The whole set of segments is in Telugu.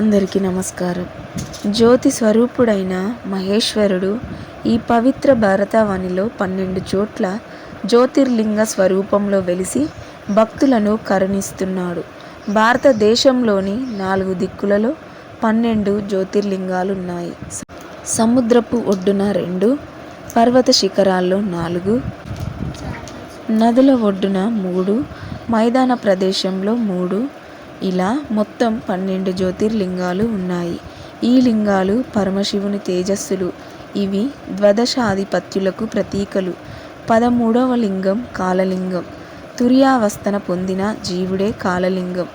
అందరికీ నమస్కారం. జ్యోతి స్వరూపుడైన మహేశ్వరుడు ఈ పవిత్ర భారతవాణిలో పన్నెండు చోట్ల జ్యోతిర్లింగ స్వరూపంలో వెలిసి భక్తులను కరుణిస్తున్నాడు. భారతదేశంలోని నాలుగు దిక్కులలో పన్నెండు జ్యోతిర్లింగాలున్నాయి. సముద్రపు ఒడ్డున రెండు పర్వత శిఖరాల్లో నాలుగు నదుల ఒడ్డున మూడు మైదాన ప్రదేశంలో మూడు ఇలా మొత్తం పన్నెండు జ్యోతిర్లింగాలు ఉన్నాయి. ఈ లింగాలు పరమశివుని తేజస్సులు. ఇవి ద్వదశాధిపత్యులకు ప్రతీకలు. పదమూడవ లింగం కాలలింగం. తుర్యావస్థన పొందిన జీవుడే కాలలింగం.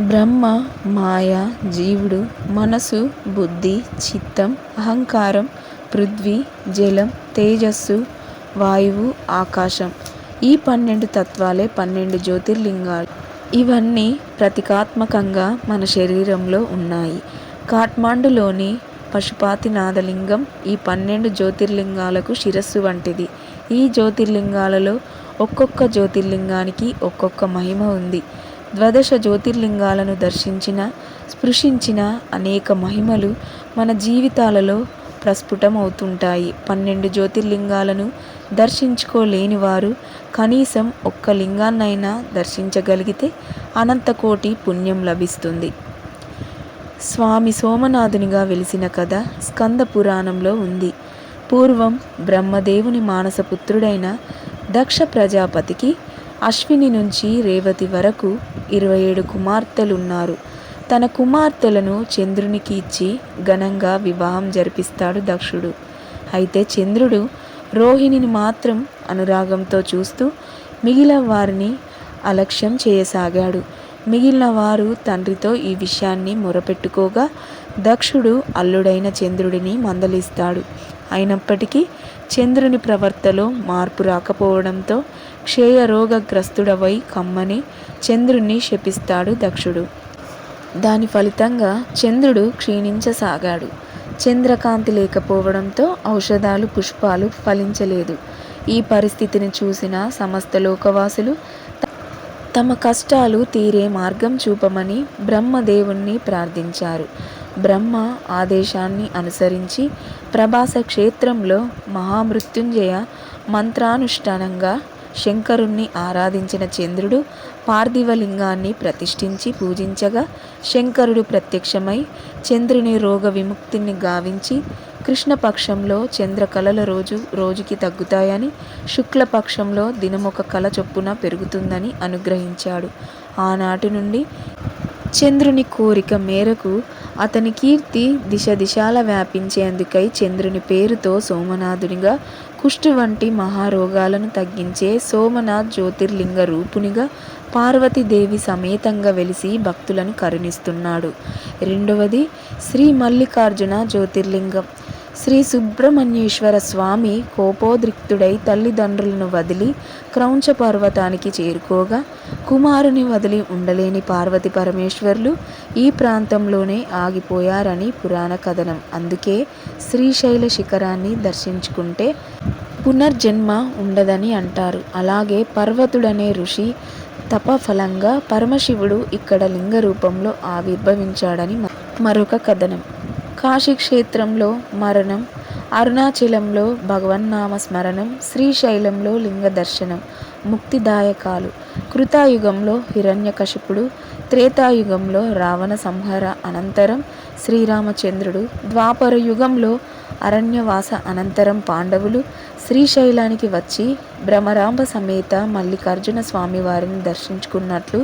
బ్రహ్మ మాయ జీవుడు మనసు బుద్ధి చిత్తం అహంకారం పృథ్వీ జలం తేజస్సు వాయువు ఆకాశం. ఈ పన్నెండు తత్వాలే పన్నెండు జ్యోతిర్లింగాలు. ఇవన్నీ ప్రతీకాత్మకంగా మన శరీరంలో ఉన్నాయి. కాఠ్మాండులోని పశుపాతినాథలింగం ఈ పన్నెండు జ్యోతిర్లింగాలకు శిరస్సు వంటిది. ఈ జ్యోతిర్లింగాలలో ఒక్కొక్క జ్యోతిర్లింగానికి ఒక్కొక్క మహిమ ఉంది. ద్వాదశ జ్యోతిర్లింగాలను దర్శించిన స్పృశించిన అనేక మహిమలు మన జీవితాలలో ప్రస్ఫుటమవుతుంటాయి. పన్నెండు జ్యోతిర్లింగాలను దర్శించుకోలేని వారు కనీసం ఒక్క లింగాన్నైనా దర్శించగలిగితే అనంతకోటి పుణ్యం లభిస్తుంది. స్వామి సోమనాథునిగా వెలిసిన కథ స్కంద పురాణంలో ఉంది. పూర్వం బ్రహ్మదేవుని మానసపుత్రుడైన దక్ష ప్రజాపతికి అశ్విని నుంచి రేవతి వరకు ఇరవై ఏడు కుమార్తెలున్నారు. తన కుమార్తెలను చంద్రునికి ఇచ్చి ఘనంగా వివాహం జరిపిస్తాడు దక్షుడు. అయితే చంద్రుడు రోహిణిని మాత్రం అనురాగంతో చూస్తూ మిగిలిన వారిని అలక్ష్యం చేయసాగాడు. మిగిలిన వారు తండ్రితో ఈ విషయాన్ని మొరపెట్టుకోగా దక్షుడు అల్లుడైన చంద్రుడిని మందలిస్తాడు. అయినప్పటికీ చంద్రుని ప్రవర్తలో మార్పు రాకపోవడంతో క్షయరోగగ్రస్తుడవై కమ్మని చంద్రుణ్ణి శపిస్తాడు దక్షుడు. దాని ఫలితంగా చంద్రుడు క్షీణించసాగాడు. చంద్రకాంతి లేకపోవడంతో ఔషధాలు పుష్పాలు ఫలించలేదు. ఈ పరిస్థితిని చూసిన సమస్త లోకవాసులు తమ కష్టాలు తీరే మార్గం చూపమని బ్రహ్మదేవుణ్ణి ప్రార్థించారు. బ్రహ్మ ఆదేశాన్ని అనుసరించి ప్రభాస క్షేత్రంలో మహామృత్యుంజయ మంత్రానుష్ఠానంగా శంకరుణ్ణి ఆరాధించిన చంద్రుడు పార్థివలింగాన్ని ప్రతిష్ఠించి పూజించగా శంకరుడు ప్రత్యక్షమై చంద్రుని రోగ విముక్తిని గావించి కృష్ణపక్షంలో చంద్రకళల రోజు రోజుకి తగ్గుతాయని శుక్లపక్షంలో దినమొక కళ చొప్పున పెరుగుతుందని అనుగ్రహించాడు. ఆనాటి నుండి చంద్రుని కోరిక మేరకు అతని కీర్తి దిశ దిశాల వ్యాపించేందుకై చంద్రుని పేరుతో సోమనాథునిగా కుష్టు వంటి మహారోగాలను తగ్గించే సోమనాథ్ జ్యోతిర్లింగ రూపునిగా పార్వతీదేవి సమేతంగా వెలిసి భక్తులను కరుణిస్తున్నాడు. రెండవది శ్రీ మల్లికార్జున జ్యోతిర్లింగం. శ్రీ సుబ్రహ్మణ్యేశ్వర స్వామి కోపోద్రిక్తుడై తల్లిదండ్రులను వదిలి క్రౌంచ పర్వతానికి చేరుకోగా కుమారుని వదిలి ఉండలేని పార్వతి పరమేశ్వర్లు ఈ ప్రాంతంలోనే ఆగిపోయారని పురాణ కథనం. అందుకే శ్రీశైల శిఖరాన్ని దర్శించుకుంటే పునర్జన్మ ఉండదని అంటారు. అలాగే పర్వతుడనే ఋషి తపఫలంగా పరమశివుడు ఇక్కడ లింగ రూపంలో ఆవిర్భవించాడని మరొక కథనం. కాశీక్షేత్రంలో మరణం అరుణాచలంలో భగవన్నామ స్మరణం శ్రీశైలంలో లింగ దర్శనం ముక్తిదాయకాలు కృతాయుగంలో హిరణ్యకశిపుడు త్రేతాయుగంలో రావణ సంహార అనంతరం శ్రీరామచంద్రుడు ద్వాపర యుగంలో అరణ్యవాస అనంతరం పాండవులు శ్రీశైలానికి వచ్చి భ్రమరాంబ సమేత మల్లికార్జున స్వామివారిని దర్శించుకున్నట్లు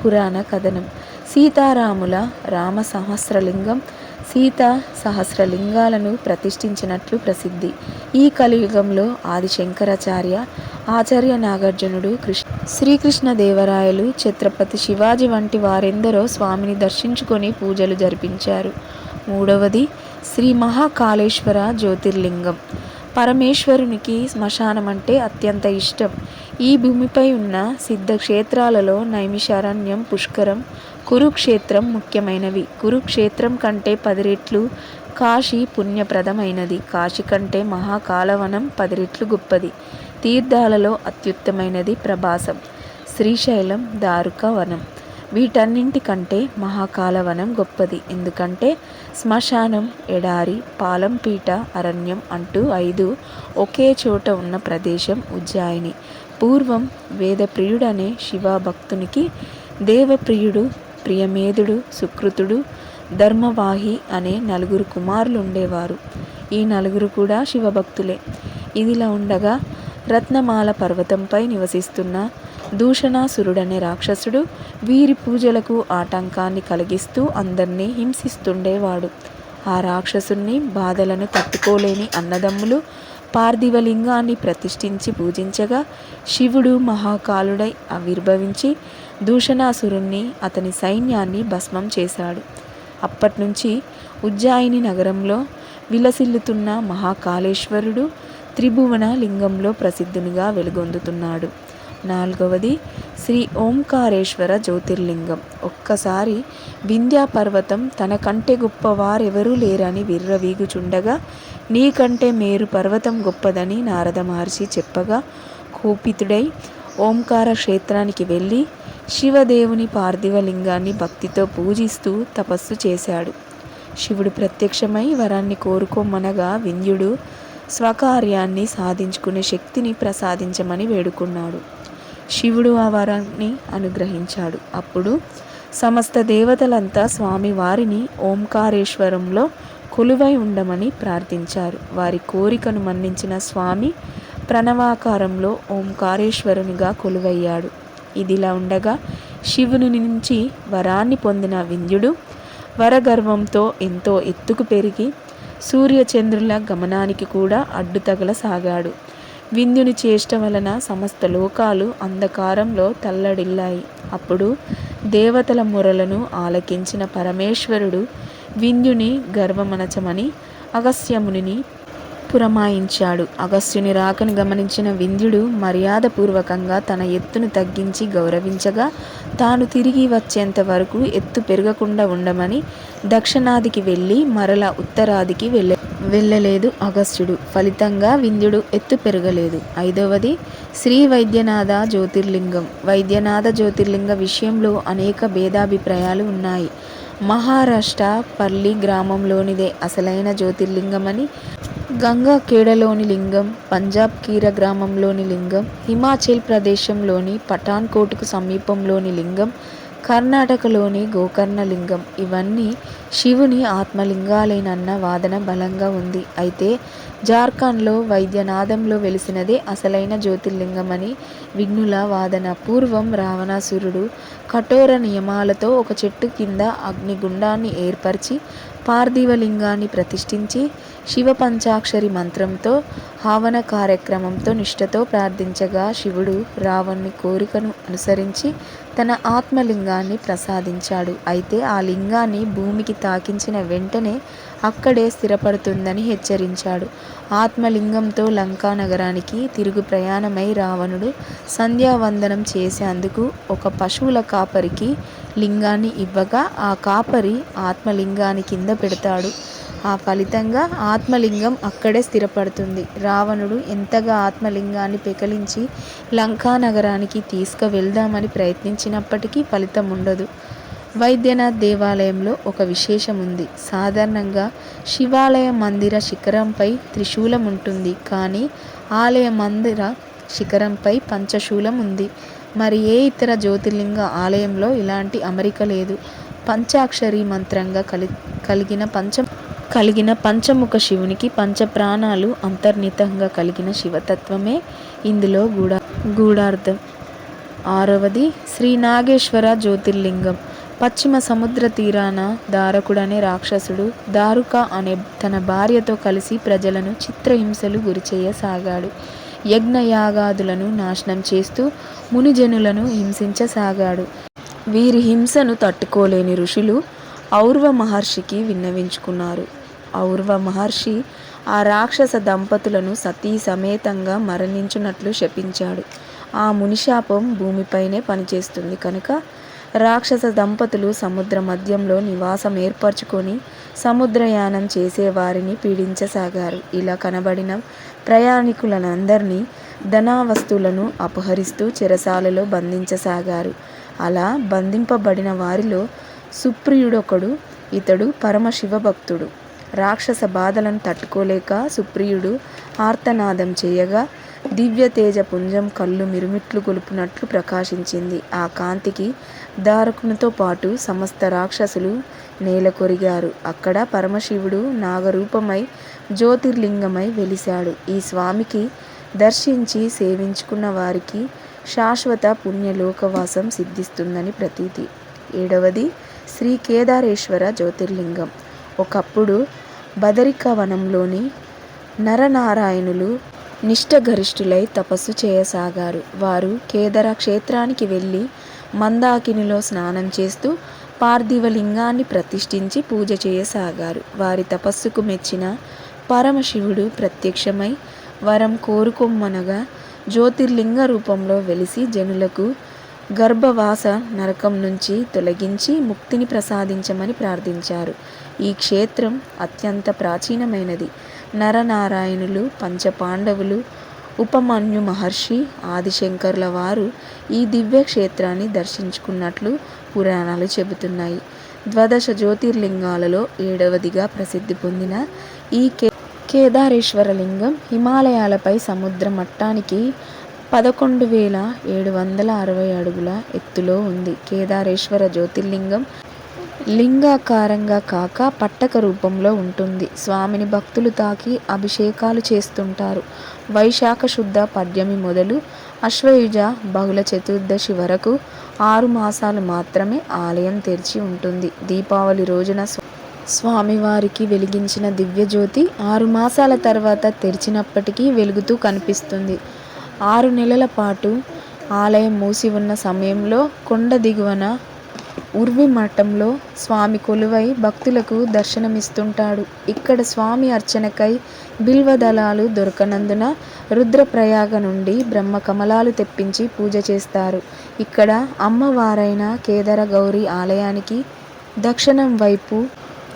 పురాణ కథనం. సీతారాముల రామ సహస్రలింగం సీత సహస్రలింగాలను ప్రతిష్ఠించినట్లు ప్రసిద్ధి. ఈ కలియుగంలో ఆది శంకరాచార్య ఆచార్య నాగార్జునుడు కృష్ణ శ్రీకృష్ణదేవరాయలు ఛత్రపతి శివాజీ వంటి వారెందరో స్వామిని దర్శించుకొని పూజలు జరిపించారు. మూడవది శ్రీ మహాకాళేశ్వర జ్యోతిర్లింగం. పరమేశ్వరునికి శ్మశానం అంటే అత్యంత ఇష్టం. ఈ భూమిపై ఉన్న సిద్ధ క్షేత్రాలలో నైమిషారణ్యం పుష్కరం కురుక్షేత్రం ముఖ్యమైనవి. కురుక్షేత్రం కంటే పది రెట్లు కాశీ పుణ్యప్రదమైనది. కాశీ కంటే మహాకాలవనం పది రెట్లు గొప్పది. తీర్థాలలో అత్యుత్తమైనది ప్రభాసం. శ్రీశైలం దారుక వనం వీటన్నింటికంటే మహాకాలవనం గొప్పది. ఎందుకంటే శ్మశానం ఎడారి పాలంపీట అరణ్యం అంటూ ఐదు ఒకే చోట ఉన్న ప్రదేశం ఉజ్జాయిని. పూర్వం వేదప్రియుడనే శివభక్తునికి దేవప్రియుడు ప్రియమేధుడు సుకృతుడు ధర్మవాహి అనే నలుగురు కుమారులు ఉండేవారు ఈ నలుగురు కూడా శివభక్తులే. ఇదిలా ఉండగా రత్నమాల పర్వతంపై నివసిస్తున్న దూషణాసురుడనే రాక్షసుడు వీరి పూజలకు ఆటంకాన్ని కలిగిస్తూ అందరినీ హింసిస్తుండేవాడు. ఆ రాక్షసుని బాధలను తట్టుకోలేని అన్నదమ్ములు పార్థివలింగాన్ని ప్రతిష్ఠించి పూజించగా శివుడు మహాకాలుడై ఆవిర్భవించి దూషణాసురుణ్ణి అతని సైన్యాన్ని భస్మం చేశాడు. అప్పట్నుంచి ఉజ్జాయిని నగరంలో విలసిల్లుతున్న మహాకాళేశ్వరుడు త్రిభువన లింగంలో ప్రసిద్ధునిగా వెలుగొందుతున్నాడు. నాలుగవది శ్రీ ఓంకారేశ్వర జ్యోతిర్లింగం. ఒక్కసారి వింధ్యా పర్వతం తన కంటే గొప్పవారెవరూ లేరని విర్రవీగుచుండగా నీకంటే మేరు పర్వతం గొప్పదని నారద మహర్షి చెప్పగా కోపితుడై ఓంకార క్షేత్రానికి వెళ్ళి శివదేవుని పార్థివలింగాన్ని భక్తితో పూజిస్తూ తపస్సు చేశాడు. శివుడు ప్రత్యక్షమై వరాన్ని కోరుకోమనగా వింధ్యుడు స్వకార్యాన్ని సాధించుకునే శక్తిని ప్రసాదించమని వేడుకున్నాడు. శివుడు ఆ వరాన్ని అనుగ్రహించాడు. అప్పుడు సమస్త దేవతలంతా స్వామి వారిని ఓంకారేశ్వరంలో కొలువై ఉండమని ప్రార్థించారు. వారి కోరికను మన్నించిన స్వామి ప్రణవాకారంలో ఓంకారేశ్వరునిగా కొలువయ్యాడు. ఇదిలా ఉండగా శివుని నుంచి వరాన్ని పొందిన వింధ్యుడు వరగర్వంతో ఎంతో ఎత్తుకు పెరిగి సూర్యచంద్రుల గమనానికి కూడా అడ్డుతగలసాగాడు. వింధ్యుని చేష్ట వలన సమస్త లోకాలు అంధకారంలో తల్లడిల్లాయి. అప్పుడు దేవతల మొరలను ఆలకించిన పరమేశ్వరుడు వింధ్యుని గర్వమనచమని అగస్యమునిని పురమాయించాడు. అగస్త్యుని రాకను గమనించిన వింధ్యుడు మర్యాదపూర్వకంగా తన ఎత్తును తగ్గించి గౌరవించగా తాను తిరిగి వచ్చేంత వరకు ఎత్తు పెరగకుండా ఉండమని దక్షిణాదికి వెళ్ళి మరల ఉత్తరాదికి వెళ్ళ వెళ్ళలేదు అగస్త్యుడు. ఫలితంగా వింధ్యుడు ఎత్తు పెరగలేదు. ఐదవది శ్రీ వైద్యనాథ జ్యోతిర్లింగం. వైద్యనాథ జ్యోతిర్లింగ విషయంలో అనేక భేదాభిప్రాయాలు ఉన్నాయి. మహారాష్ట్ర పల్లి గ్రామంలోనిదే అసలైన జ్యోతిర్లింగమని గంగా కేడలోని లింగం పంజాబ్ కీర గ్రామంలోని లింగం హిమాచల్ ప్రదేశంలోని పఠాన్కోట్కు సమీపంలోని లింగం కర్ణాటకలోని గోకర్ణ లింగం. ఇవన్నీ శివుని ఆత్మలింగాలేనన్న వాదన బలంగా ఉంది. అయితే జార్ఖండ్లో వైద్యనాథంలో వెలిసినదే అసలైన జ్యోతిర్లింగమని విఘ్నుల వాదన. పూర్వం రావణాసురుడు కఠోర నియమాలతో ఒక చెట్టు కింద అగ్నిగుండాన్ని ఏర్పరిచి పార్థివలింగాన్ని ప్రతిష్ఠించి శివ పంచాక్షరి మంత్రంతో హావన కార్యక్రమంతో నిష్ఠతో ప్రార్థించగా శివుడు రావణుని కోరికను అనుసరించి తన ఆత్మలింగాన్ని ప్రసాదించాడు. అయితే ఆ లింగాన్ని భూమికి తాకించిన వెంటనే అక్కడే స్థిరపడుతుందని హెచ్చరించాడు. ఆత్మలింగంతో లంకా నగరానికి తిరుగు ప్రయాణమై రావణుడు సంధ్యావందనం చేసేందుకు ఒక పశువుల కాపరికి లింగాన్ని ఇవ్వగా ఆ కాపరి ఆత్మలింగాన్ని కింద పెడతాడు. ఆ ఫలితంగా ఆత్మలింగం అక్కడే స్థిరపడుతుంది. రావణుడు ఎంతగా ఆత్మలింగాన్ని పెకలించి లంకా నగరానికి తీసుకువెళ్దామని ప్రయత్నించినప్పటికీ ఫలితం ఉండదు వైద్యనాథ్ దేవాలయంలో ఒక విశేషం ఉంది సాధారణంగా శివాలయ మందిర శిఖరంపై త్రిశూలం ఉంటుంది కానీ ఆలయ మందిర శిఖరంపై పంచశూలం ఉంది మరి ఏ ఇతర జ్యోతిర్లింగ ఆలయంలో ఇలాంటి అమరిక లేదు? పంచాక్షరి మంత్రంగా కలి కలిగిన పంచ కలిగిన పంచముఖ శివునికి పంచప్రాణాలు అంతర్నితంగా కలిగిన శివతత్వమే ఇందులో గూఢ గూఢార్థం. ఆరవది శ్రీ నాగేశ్వర జ్యోతిర్లింగం. పశ్చిమ సముద్ర తీరాన దారకుడనే రాక్షసుడు దారుక అనే తన భార్యతో కలిసి ప్రజలను చిత్రహింసలు గురిచేయసాగాడు యజ్ఞయాగాదులను నాశనం చేస్తూ మునిజనులను హింసించసాగాడు. వీరి హింసను తట్టుకోలేని ఋషులు ఔర్వ మహర్షికి విన్నవించుకున్నారు. ఔర్వ మహర్షి ఆ రాక్షస దంపతులను సతీ సమేతంగా మరణించునట్లు శపించాడు. ఆ మునిశాపం భూమిపైనే పనిచేస్తుంది కనుక రాక్షస దంపతులు సముద్ర మధ్యంలో నివాసం ఏర్పరచుకొని సముద్రయానం చేసేవారిని పీడించసాగారు ఇలా కనబడిన ప్రయాణికులనందరినీ ధనావస్తులను అపహరిస్తూ చెరసాలలో బంధించసాగారు అలా బంధింపబడిన వారిలో సుప్రియుడొకడు. ఇతడు పరమశివ భక్తుడు. రాక్షస బాధలను తట్టుకోలేక సుప్రియుడు ఆర్తనాదం చేయగా దివ్యతేజ పుంజం కళ్ళు మిరుమిట్లు గొలుపునట్లు ప్రకాశించింది. ఆ కాంతికి దారకునితో పాటు సమస్త రాక్షసులు నేలకొరిగారు. అక్కడ పరమశివుడు నాగరూపమై జ్యోతిర్లింగమై వెలిశాడు. ఈ స్వామికి దర్శించి సేవించుకున్న వారికి శాశ్వత పుణ్యలోకవాసం సిద్ధిస్తుందని ప్రతీతి. ఏడవది శ్రీ కేదారేశ్వర జ్యోతిర్లింగం. ఒకప్పుడు బదరికవనంలోని నరనారాయణులు నిష్టగరిష్ఠులై తపస్సు చేయసాగారు. వారు కేదర క్షేత్రానికి వెళ్ళి మందాకినిలో స్నానం చేస్తూ పార్థివలింగాన్ని ప్రతిష్ఠించి పూజ చేయసాగారు. వారి తపస్సుకు మెచ్చిన పరమశివుడు ప్రత్యక్షమై వరం కోరుకొమ్మనగా జ్యోతిర్లింగ రూపంలో వెలిసి జనులకు గర్భవాస నరకం నుంచి తొలగించి ముక్తిని ప్రసాదించమని ప్రార్థించారు. ఈ క్షేత్రం అత్యంత ప్రాచీనమైనది. నరనారాయణులు, పంచపాండవులు, ఉపమన్యు మహర్షి, ఆదిశంకర్ల వారు ఈ దివ్య క్షేత్రాన్ని దర్శించుకున్నట్లు పురాణాలు చెబుతున్నాయి. ద్వాదశ జ్యోతిర్లింగాలలో ఏడవదిగా ప్రసిద్ధి పొందిన ఈ కే కేదారేశ్వరలింగం హిమాలయాలపై సముద్ర మట్టానికి పదకొండు వేల ఏడు వందల అరవై అడుగుల ఎత్తులో ఉంది. కేదారేశ్వర జ్యోతిర్లింగం లింగాకారంగా కాక పట్టక రూపంలో ఉంటుంది. స్వామిని భక్తులు తాకి అభిషేకాలు చేస్తుంటారు. వైశాఖ శుద్ధ పద్యమి మొదలు అశ్వయుజ బహుళ చతుర్దశి వరకు ఆరు మాసాలు మాత్రమే ఆలయం తెరిచి ఉంటుంది. దీపావళి రోజున స్వామివారికి వెలిగించిన దివ్యజ్యోతి ఆరు మాసాల తర్వాత తెరిచినప్పటికీ వెలుగుతూ కనిపిస్తుంది. ఆరు నెలల పాటు ఆలయం మూసి ఉన్న సమయంలో కొండ దిగువన ఉర్వి మఠంలో స్వామి కొలువై భక్తులకు దర్శనమిస్తుంటాడు. ఇక్కడ స్వామి అర్చనకై బిల్వదళాలు దొరకనందున రుద్రప్రయాగ నుండి బ్రహ్మ కమలాలు తెప్పించి పూజ చేస్తారు. ఇక్కడ అమ్మవారైన కేదర గౌరీ ఆలయానికి దక్షిణం వైపు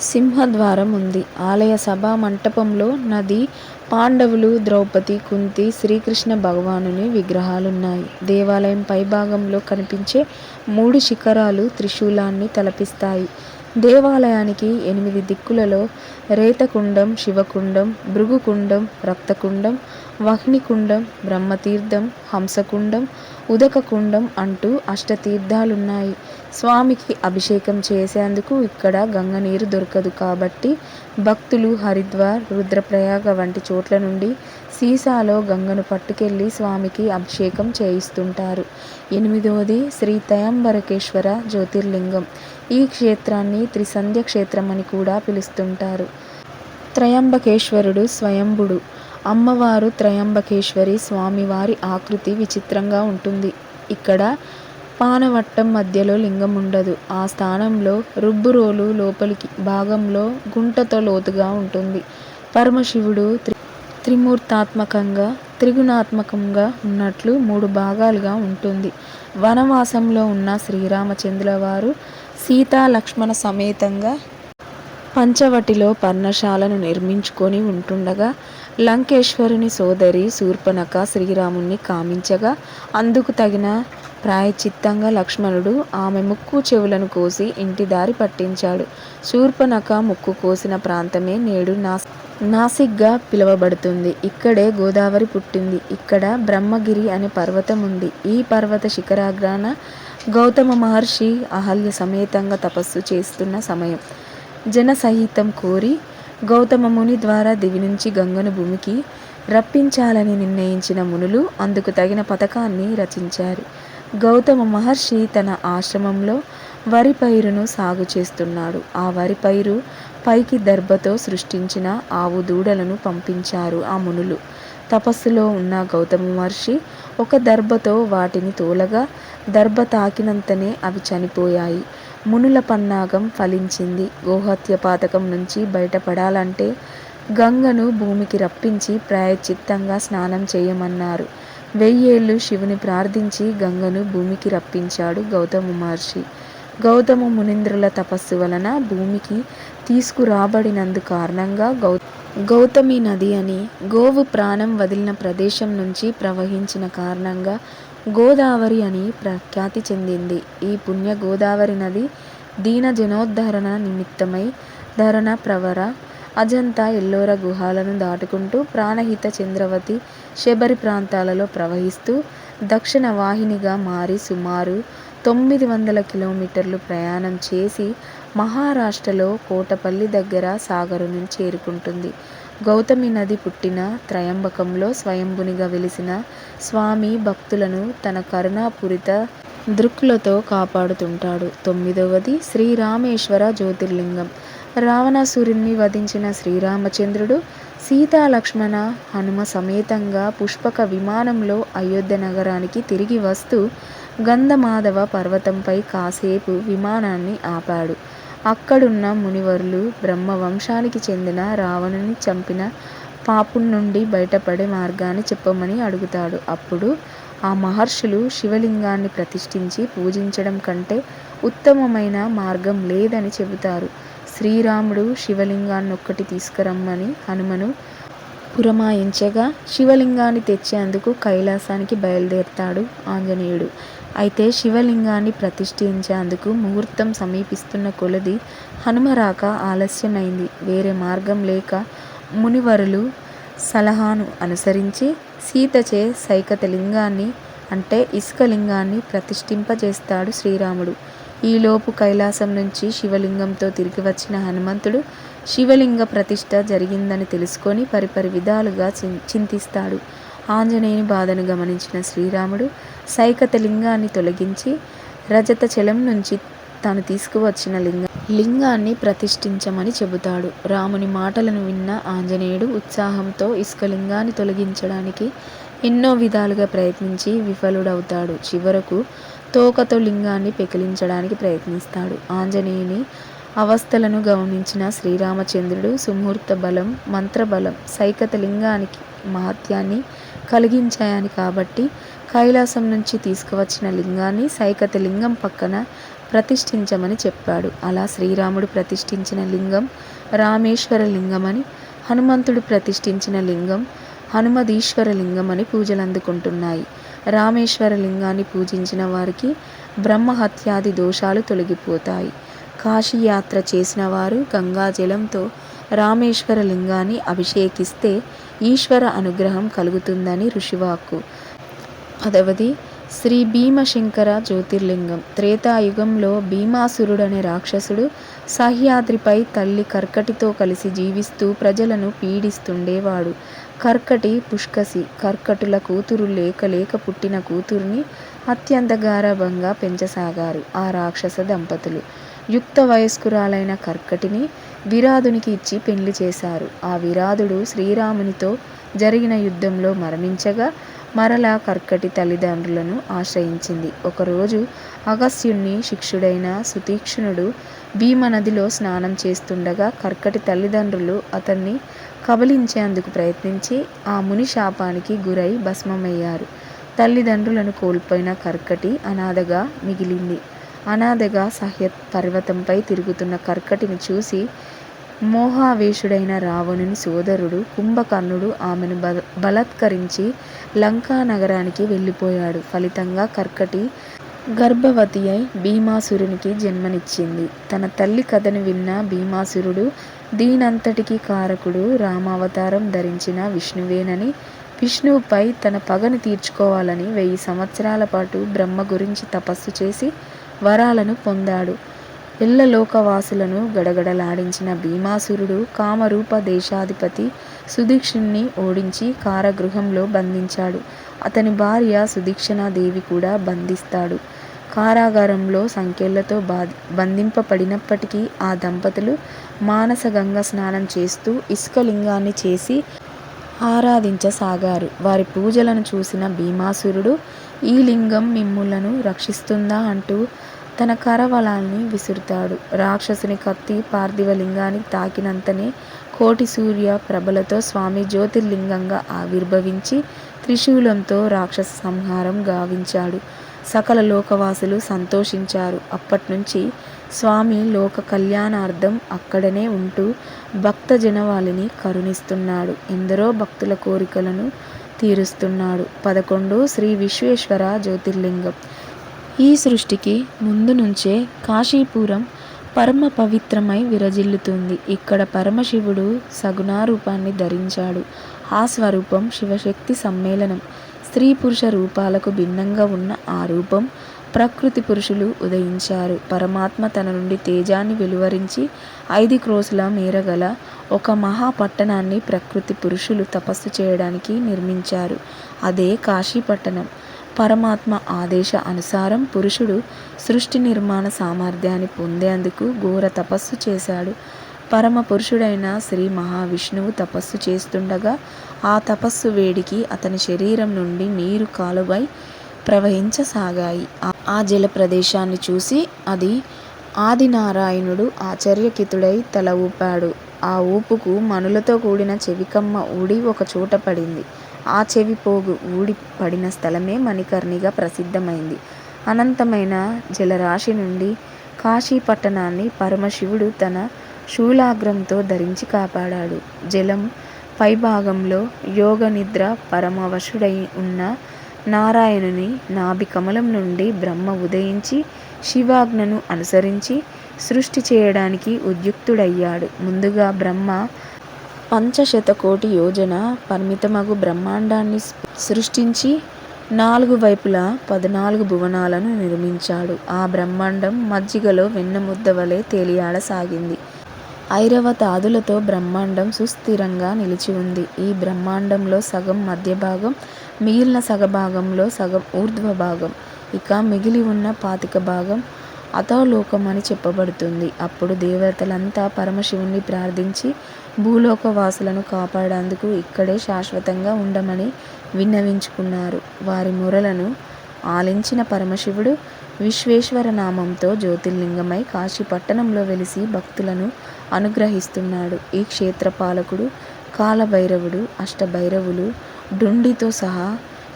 సింహద్వారం ఉంది. ఆలయ సభా మంటపంలో నది, పాండవులు, ద్రౌపది, కుంతి, శ్రీకృష్ణ భగవానుని విగ్రహాలున్నాయి. దేవాలయం పైభాగంలో కనిపించే మూడు శిఖరాలు త్రిశూలాన్ని తలపిస్తాయి. దేవాలయానికి ఎనిమిది దిక్కులలో రేతకుండం, శివకుండం, భృగుకుండం, రక్తకుండం, వహ్నికుండం, బ్రహ్మతీర్థం, హంసకుండం, ఉదకకుండం అంటూ అష్టతీర్థాలున్నాయి. స్వామికి అభిషేకం చేసేందుకు ఇక్కడ గంగనీరు దొరకదు కాబట్టి భక్తులు హరిద్వార్, రుద్రప్రయాగ వంటి చోట్ల నుండి సీసాలో గంగను పట్టుకెళ్ళి స్వామికి అభిషేకం చేయిస్తుంటారు. ఎనిమిదవది శ్రీ తయంబరకేశ్వర జ్యోతిర్లింగం. ఈ క్షేత్రాన్ని త్రిసంధ్య క్షేత్రమని కూడా పిలుస్తుంటారు. త్రయంబకేశ్వరుడు స్వయంభుడు. అమ్మవారు త్రయంబకేశ్వరి. స్వామివారి ఆకృతి విచిత్రంగా ఉంటుంది. ఇక్కడ పానవట్టం మధ్యలో లింగం ఉండదు. ఆ స్థానంలో రుబ్బురోలు లోపలికి భాగంలో గుంటతో లోతుగా ఉంటుంది. పరమశివుడు త్రిమూర్తాత్మకంగా, త్రిగుణాత్మకంగా ఉన్నట్లు మూడు భాగాలుగా ఉంటుంది. వనవాసంలో ఉన్న శ్రీరామచంద్రులవారు సీతా లక్ష్మణ సమేతంగా పంచవటిలో పర్ణశాలను నిర్మించుకొని ఉంటుండగా లంకేశ్వరుని సోదరి శూర్పణఖ శ్రీరాముణ్ణి కామించగా అందుకు తగిన ప్రాయశ్చిత్తంగా లక్ష్మణుడు ఆమె ముక్కు చెవులను కోసి ఇంటి దారి పట్టించాడు. శూర్పణఖ ముక్కు కోసిన ప్రాంతమే నేడు నాస్ నాసిక్గా పిలువబడుతుంది. ఇక్కడే గోదావరి పుట్టింది. ఇక్కడ బ్రహ్మగిరి అనే పర్వతం ఉంది. ఈ పర్వత శిఖరాగ్రాన గౌతమ మహర్షి అహల్య సమేతంగా తపస్సు చేస్తున్న సమయం. జన సహితం కోరి గౌతమ ముని ద్వారా దివి నుంచి గంగను భూమికి రప్పించాలని నిర్ణయించిన మునులు అందుకు తగిన పథకాన్ని రచించారు. గౌతమ మహర్షి తన ఆశ్రమంలో వరి పైరును సాగు చేస్తున్నాడు. ఆ వరి పైరు పైకి దర్భతో సృష్టించిన ఆవు దూడలను పంపించారు ఆ మునులు. తపస్సులో ఉన్న గౌతమ మహర్షి ఒక దర్భతో వాటిని తోలగా దర్భ తాకినంతనే అవి చనిపోయాయి. మునుల పన్నాగం ఫలించింది. గోహత్య పాతకం నుంచి బయటపడాలంటే గంగను భూమికి రప్పించి ప్రాయశ్చిత్తంగా స్నానం చేయమన్నారు. వెయ్యేళ్ళు శివుని ప్రార్థించి గంగను భూమికి రప్పించాడు గౌతమ మహర్షి. గౌతమ మునీంద్రుల తపస్సు వలన భూమికి తీసుకురాబడినందు కారణంగా గౌ గౌతమి నది అని, గోవు ప్రాణం వదిలిన ప్రదేశం నుంచి ప్రవహించిన కారణంగా గోదావరి అని ప్రఖ్యాతి చెందింది. ఈ పుణ్య గోదావరి నది దీన జనోద్ధరణ నిమిత్తమై ధరణ ప్రవర, అజంతా, ఎల్లోర గుహాలను దాటుకుంటూ ప్రాణహిత, చంద్రవతి, శబరి ప్రాంతాలలో ప్రవహిస్తూ దక్షిణ వాహినిగా మారి సుమారు తొమ్మిది వందల కిలోమీటర్లు ప్రయాణం చేసి మహారాష్ట్రలో కోటపల్లి దగ్గర సాగరును చేరుకుంటుంది. గౌతమి నది పుట్టిన త్రయంబకంలో స్వయంభునిగా వెలిసిన స్వామి భక్తులను తన కరుణాపూరిత దృక్కులతో కాపాడుతుంటాడు. తొమ్మిదవది శ్రీరామేశ్వర జ్యోతిర్లింగం. రావణాసురుణ్ణి వధించిన శ్రీరామచంద్రుడు సీతాలక్ష్మణ హనుమ సమేతంగా పుష్పక విమానంలో అయోధ్య నగరానికి తిరిగి వస్తూ గంధమాధవ పర్వతంపై కాసేపు విమానాన్ని ఆపాడు. అక్కడున్న మునివరులు బ్రహ్మ వంశానికి చెందిన రావణుని చంపిన పాపుణ్ణుండి బయటపడే మార్గాన్ని చెప్పమని అడుగుతాడు. అప్పుడు ఆ మహర్షులు శివలింగాన్ని ప్రతిష్ఠించి పూజించడం కంటే ఉత్తమమైన మార్గం లేదని చెబుతారు. శ్రీరాముడు శివలింగాన్ని ఒక్కటి తీసుకురమ్మని హనుమను పురమాయించగా శివలింగాన్ని తెచ్చేందుకు కైలాసానికి బయలుదేరతాడు ఆంజనేయుడు. అయితే శివలింగాన్ని ప్రతిష్ఠించేందుకు ముహూర్తం సమీపిస్తున్న కొలది హనుమ రాక ఆలస్యమైంది. వేరే మార్గం లేక మునివరులు సలహాను అనుసరించి సీతచే సైకత లింగాన్ని అంటే ఇసుక లింగాన్ని ప్రతిష్ఠింపజేస్తాడు శ్రీరాముడు. ఈలోపు కైలాసం నుంచి శివలింగంతో తిరిగి వచ్చిన హనుమంతుడు శివలింగ ప్రతిష్ఠ జరిగిందని తెలుసుకొని పరిపరి విధాలుగా చింతిస్తాడు. ఆంజనేయుని బాధను గమనించిన శ్రీరాముడు సైకత లింగాన్ని తొలగించి రజత చలం నుంచి తాను తీసుకువచ్చిన లింగాన్ని ప్రతిష్ఠించమని చెబుతాడు. రాముని మాటలను విన్న ఆంజనేయుడు ఉత్సాహంతో ఇసుక లింగాన్ని తొలగించడానికి ఎన్నో విధాలుగా ప్రయత్నించి విఫలుడవుతాడు. చివరకు తోకతో లింగాన్ని పెకిలించడానికి ప్రయత్నిస్తాడు. ఆంజనేయుని అవస్థలను గమనించిన శ్రీరామచంద్రుడు సుముహూర్త బలం, మంత్రబలం సైకత లింగానికి మహత్యాన్ని కలిగించాయని కాబట్టి కైలాసం నుంచి తీసుకువచ్చిన లింగాన్ని సైకత లింగం పక్కన ప్రతిష్ఠించమని చెప్పాడు. అలా శ్రీరాముడు ప్రతిష్ఠించిన లింగం రామేశ్వర లింగమని, హనుమంతుడు ప్రతిష్ఠించిన లింగం హనుమదీశ్వర లింగమని పూజలందుకుంటున్నాయి. రామేశ్వర లింగాన్ని పూజించిన వారికి బ్రహ్మహత్యాది దోషాలు తొలగిపోతాయి. కాశీయాత్ర చేసినవారు గంగాజలంతో రామేశ్వర లింగాన్ని అభిషేకిస్తే ఈశ్వర అనుగ్రహం కలుగుతుందని ఋషివాక్కు. పదవది శ్రీ భీమశంకర జ్యోతిర్లింగం. త్రేతాయుగంలో భీమాసురుడనే రాక్షసుడు సహ్యాద్రిపై తల్లి కర్కటితో కలిసి జీవిస్తూ ప్రజలను పీడిస్తుండేవాడు. కర్కటి, పుష్కసి కర్కటుల కూతురు లేక లేక పుట్టిన కూతురిని అత్యంత గారభంగా పెంచసాగారు ఆ రాక్షస దంపతులు. యుక్త వయస్కురాలైన కర్కటిని విరాధునికి ఇచ్చి పెళ్ళి చేశారు. ఆ విరాధుడు శ్రీరామునితో జరిగిన యుద్ధంలో మరణించగా మరలా కర్కటి తల్లిదండ్రులను ఆశ్రయించింది. ఒకరోజు అగస్త్యుని శిక్షుడైన సుతీక్షణుడు భీమనదిలో స్నానం చేస్తుండగా కర్కటి తల్లిదండ్రులు అతన్ని కబలించేందుకు ప్రయత్నించి ఆ ముని శాపానికి గురై భస్మమయ్యారు. తల్లిదండ్రులను కోల్పోయిన కర్కటి అనాథగా మిగిలింది. అనాథగా సహ్యత్ పర్వతంపై తిరుగుతున్న కర్కటిని చూసి మోహావేశుడైన రావణుని సోదరుడు కుంభకర్ణుడు ఆమెను బలాత్కరించి లంకా నగరానికి వెళ్ళిపోయాడు. ఫలితంగా కర్కటి గర్భవతి అయి భీమాసురునికి జన్మనిచ్చింది. తన తల్లి కథను విన్న భీమాసురుడు దీనంతటికీ కారకుడు రామావతారం ధరించిన విష్ణువేనని, విష్ణువుపై తన పగను తీర్చుకోవాలని వెయ్యి సంవత్సరాల పాటు బ్రహ్మ గురించి తపస్సు చేసి వరాలను పొందాడు. ఎల్లలోకవాసులను గడగడలాడించిన భీమాసురుడు కామరూప దేశాధిపతి సుదీక్షుణ్ణి ఓడించి కారాగృహంలో బంధించాడు. అతని భార్య సుదీక్షణాదేవి కూడా బంధిస్తాడు. కారాగారంలో సంకెళ్ళతో బంధింపబడినప్పటికీ ఆ దంపతులు మానసగంగా స్నానం చేస్తూ ఇసుకలింగాన్ని చేసి ఆరాధించసాగారు. వారి పూజలను చూసిన భీమాసురుడు ఈ లింగం మిమ్ములను రక్షిస్తుందా అంటూ తన కరవలాన్ని విసురుతాడు. రాక్షసుని కత్తి పార్థివ లింగాన్ని తాకినంతనే కోటి సూర్య ప్రభలతో స్వామి జ్యోతిర్లింగంగా ఆవిర్భవించి త్రిశూలంతో రాక్షస సంహారం గావించాడు. సకల లోకవాసులు సంతోషించారు. అప్పట్నుంచి స్వామి లోక కళ్యాణార్థం అక్కడనే ఉంటూ భక్త జనావళిని కరుణిస్తున్నాడు. ఎందరో భక్తుల కోరికలను తీరుస్తున్నాడు పదకొండు శ్రీ విశ్వేశ్వర జ్యోతిర్లింగం ఈ సృష్టికి ముందు నుంచే కాశీపురం పరమ పవిత్రమై విరజిల్లుతుంది. ఇక్కడ పరమశివుడు సగుణారూపాన్ని ధరించాడు. ఆ స్వరూపం శివశక్తి సమ్మేళనం. స్త్రీ పురుష రూపాలకు భిన్నంగా ఉన్న ఆ రూపం ప్రకృతి పురుషులు ఉదయించారు. పరమాత్మ తన నుండి తేజాన్ని వెలువరించి ఐదు క్రోసుల మేరగల ఒక మహాపట్టణాన్ని ప్రకృతి పురుషులు తపస్సు చేయడానికి నిర్మించారు. అదే కాశీ పట్టణం పరమాత్మ ఆదేశ అనుసారం పురుషుడు సృష్టి నిర్మాణ సామర్థ్యాన్ని పొందేందుకు ఘోర తపస్సు చేశాడు. పరమ పురుషుడైన శ్రీ మహావిష్ణువు తపస్సు చేస్తుండగా ఆ తపస్సు వేడికి అతని శరీరం నుండి నీరు కాలువై ప్రవహించసాగాయి. ఆ జల ప్రదేశాన్ని చూసి అది ఆదినారాయణుడు ఆశ్చర్యకితుడై తల ఊపాడు. ఆ ఊపుకు మనులతో కూడిన చెవికమ్మ ఊడి ఒక చోట పడింది. ఆ చెవి పోగు ఊడి పడిన స్థలమే మణికర్ణిగా ప్రసిద్ధమైంది. అనంతమైన జలరాశి నుండి కాశీ పట్టణాన్ని పరమశివుడు తన శూలాగ్రంతో ధరించి కాపాడాడు. జలం పైభాగంలో యోగ నిద్ర పరమవశుడై ఉన్న నారాయణుని నాభి కమలం నుండి బ్రహ్మ ఉదయించి శివాజ్ఞను అనుసరించి సృష్టి చేయడానికి ఉద్యుక్తుడయ్యాడు. ముందుగా బ్రహ్మ పంచశతకోటి యోజన పరిమితమగు బ్రహ్మాండాన్ని సృష్టించి నాలుగు వైపులా పద్నాలుగు భువనాలను నిర్మించాడు. ఆ బ్రహ్మాండం మజ్జిగలో వెన్నముద్ద వలె తేలియాడసాగింది ఐరవతాదులతో బ్రహ్మాండం సుస్థిరంగా నిలిచి ఉంది. ఈ బ్రహ్మాండంలో సగం మధ్య భాగం మిగిలిన సగభాగంలో సగం ఊర్ధ్వ భాగం ఇక మిగిలి ఉన్న పాతిక భాగం అధోలోకం అని చెప్పబడుతుంది. అప్పుడు దేవతలంతా పరమశివుణ్ణి ప్రార్థించి భూలోక వాసులను కాపాడేందుకు ఇక్కడే శాశ్వతంగా ఉండమని విన్నవించుకున్నారు. వారి మొరలను ఆలించిన పరమశివుడు విశ్వేశ్వర నామంతో జ్యోతిర్లింగమై కాశీ పట్టణంలో వెలిసి భక్తులను అనుగ్రహిస్తున్నాడు. ఈ క్షేత్ర పాలకుడు కాలభైరవుడు అష్టభైరవులు డుండితో సహా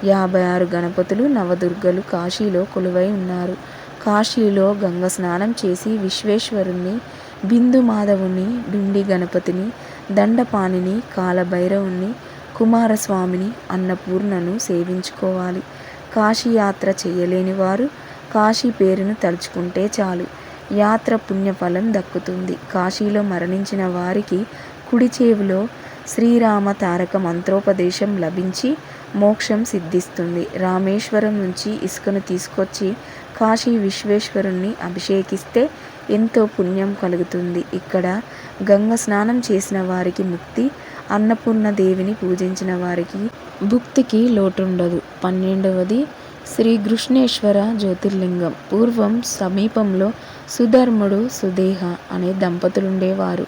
యాభై ఆరు గణపతులు నవదుర్గలు కాశీలో కొలువై ఉన్నారు. కాశీలో గంగ స్నానం చేసి విశ్వేశ్వరుణ్ణి బిందు మాధవుని డుండి గణపతిని దండపాణిని కాలభైరవుణ్ణి కుమారస్వామిని అన్నపూర్ణను సేవించుకోవాలి. కాశీ యాత్ర చేయలేని వారు కాశీ పేరును తలుచుకుంటే చాలు. యాత్ర పుణ్యఫలం దక్కుతుంది. కాశీలో మరణించిన వారికి కుడి చేవులో శ్రీరామ తారక మంత్రోపదేశం లభించి మోక్షం సిద్ధిస్తుంది. రామేశ్వరం నుంచి ఇసుకను తీసుకొచ్చి కాశీ విశ్వేశ్వరుణ్ణి అభిషేకిస్తే ఎంతో పుణ్యం కలుగుతుంది. ఇక్కడ గంగ స్నానం చేసిన వారికి ముక్తి అన్నపూర్ణ దేవిని పూజించిన వారికి భుక్తికి లోటుండదు. పన్నెండవది శ్రీ కృష్ణేశ్వర జ్యోతిర్లింగం. పూర్వం సమీపంలో సుధర్ముడు సుదేహ అనే దంపతులుండేవారు.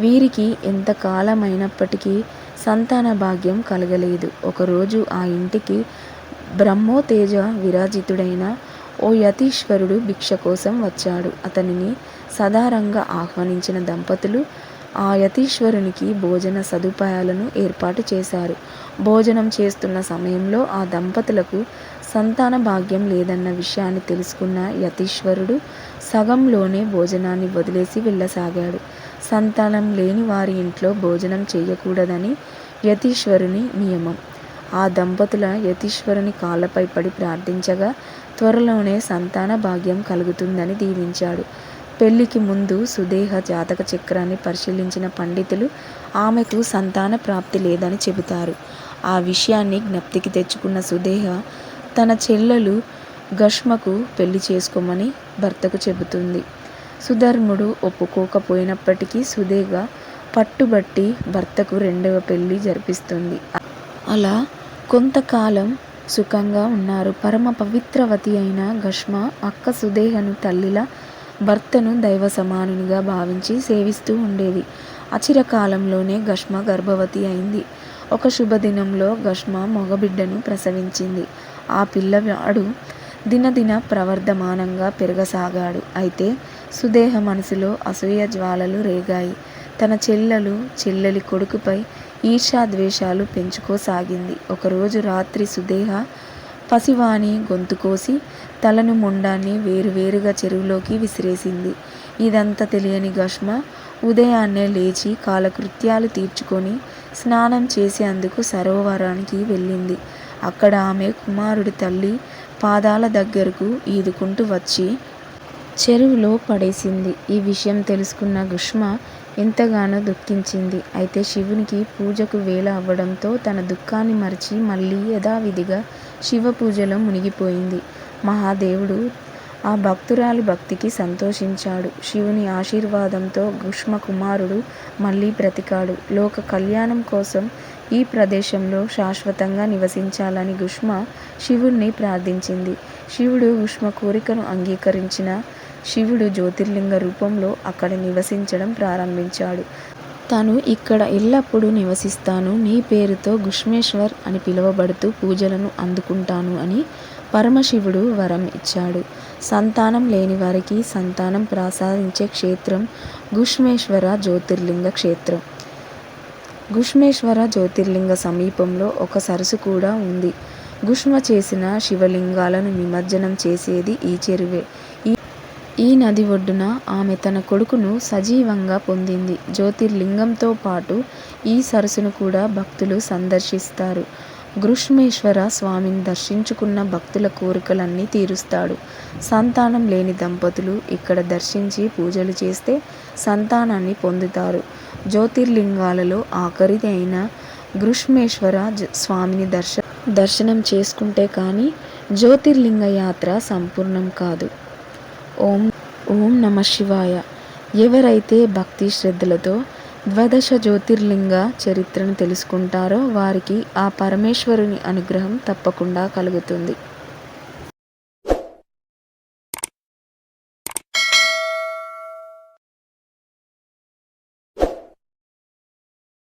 వీరికి ఎంతకాలమైనప్పటికీ సంతాన భాగ్యం కలగలేదు. ఒకరోజు ఆ ఇంటికి బ్రహ్మోతేజ విరాజితుడైన ఓ యతీశ్వరుడు భిక్ష కోసం వచ్చాడు. అతనిని సదారంగా ఆహ్వానించిన దంపతులు ఆ యతీశ్వరునికి భోజన సదుపాయాలను ఏర్పాటు చేశారు. భోజనం చేస్తున్న సమయంలో ఆ దంపతులకు సంతాన భాగ్యం లేదన్న విషయాన్ని తెలుసుకున్న యతీశ్వరుడు సగంలోనే భోజనాన్ని వదిలేసి వెళ్ళసాగాడు. సంతానం లేని వారి ఇంట్లో భోజనం చేయకూడదని యతీశ్వరుని నియమం. ఆ దంపతుల యతీశ్వరుని కాళ్ళపై పడి ప్రార్థించగా త్వరలోనే సంతాన భాగ్యం కలుగుతుందని దీవించాడు. పెళ్ళికి ముందు సుదేహ జాతక చక్రాన్ని పరిశీలించిన పండితులు ఆమెకు సంతాన ప్రాప్తి లేదని చెబుతారు. ఆ విషయాన్ని జ్ఞప్తికి తెచ్చుకున్న సుదేహ తన చెల్లెలు గష్మకు పెళ్ళి చేసుకోమని భర్తకు చెబుతుంది. సుధర్ముడు ఒప్పుకోకపోయినప్పటికీ సుదేహ పట్టుబట్టి భర్తకు రెండవ పెళ్ళి జరిపిస్తుంది. అలా కొంతకాలం సుఖంగా ఉన్నారు. పరమ పవిత్రవతి అయిన ఘష్మ అక్క సుదేహను తల్లిలా భర్తను దైవ సమానునిగా భావించి సేవిస్తూ ఉండేది. అచిరకాలంలోనే ఘష్మ గర్భవతి అయింది. ఒక శుభదినంలో ఘష్మ మగబిడ్డను ప్రసవించింది. ఆ పిల్లవాడు దినదిన ప్రవర్ధమానంగా పెరగసాగాడు. అయితే సుదేహ మనసులో అసూయ జ్వాలలు రేగాయి. తన చెల్లెలు చెల్లెలి కొడుకుపై ఈర్షాద్వేషాలు పెంచుకోసాగింది. ఒకరోజు రాత్రి సుదేహ పసివాని గొంతు కోసి తలను మొండాన్ని వేరువేరుగా చెరువులోకి విసిరేసింది. ఇదంతా తెలియని గష్మ ఉదయాన్నే లేచి కాలకృత్యాలు తీర్చుకొని స్నానం చేసేందుకు సరోవరానికి వెళ్ళింది. అక్కడ ఆమె కుమారుడి తల్లి పాదాల దగ్గరకు ఈదుకుంటూ వచ్చి చెరువులో పడేసింది. ఈ విషయం తెలుసుకున్న గుష్మ ఎంతగానో దుఃఖించింది. అయితే శివునికి పూజకు వేళ అవ్వడంతో తన దుఃఖాన్ని మరిచి మళ్ళీ యథావిధిగా శివ పూజలో మునిగిపోయింది. మహాదేవుడు ఆ భక్తురాలి భక్తికి సంతోషించాడు. శివుని ఆశీర్వాదంతో గుష్మ కుమారుడు మళ్ళీ బ్రతికాడు. లోక కళ్యాణం కోసం ఈ ప్రదేశంలో శాశ్వతంగా నివసించాలని గుష్మ శివుణ్ణి ప్రార్థించింది. శివుడు గుష్మ కోరికను అంగీకరించిన శివుడు జ్యోతిర్లింగ రూపంలో అక్కడ నివసించడం ప్రారంభించాడు. తను ఇక్కడ ఎల్లప్పుడూ నివసిస్తాను నీ పేరుతో గుష్మేశ్వర్ అని పిలువబడుతూ పూజలను అందుకుంటాను అని పరమశివుడు వరం ఇచ్చాడు. సంతానం లేని వారికి సంతానం ప్రసాదించే క్షేత్రం గుష్మేశ్వర జ్యోతిర్లింగ క్షేత్రం. గుష్మేశ్వర జ్యోతిర్లింగ సమీపంలో ఒక సరస్సు కూడా ఉంది. గుష్మ చేసిన శివలింగాలను నిమజ్జనం చేసేది ఈ చెరువే. ఈ నది ఒడ్డున ఆమె తన కొడుకును సజీవంగా పొందింది. జ్యోతిర్లింగంతో పాటు ఈ సరస్సును కూడా భక్తులు సందర్శిస్తారు. గృష్మేశ్వర స్వామిని దర్శించుకున్న భక్తుల కోరికలన్నీ తీరుస్తాడు. సంతానం లేని దంపతులు ఇక్కడ దర్శించి పూజలు చేస్తే సంతానాన్ని పొందుతారు. జ్యోతిర్లింగాలలో ఆఖరిది అయిన గృష్మేశ్వర జ- స్వామిని దర్శ దర్శనం చేసుకుంటే కానీ జ్యోతిర్లింగ యాత్ర సంపూర్ణం కాదు. ఓం ఓం నమ శివాయ. ఎవరైతే భక్తి శ్రద్ధలతో ద్వాదశ జ్యోతిర్లింగ చరిత్రను తెలుసుకుంటారో వారికి ఆ పరమేశ్వరుని అనుగ్రహం తప్పకుండా కలుగుతుంది.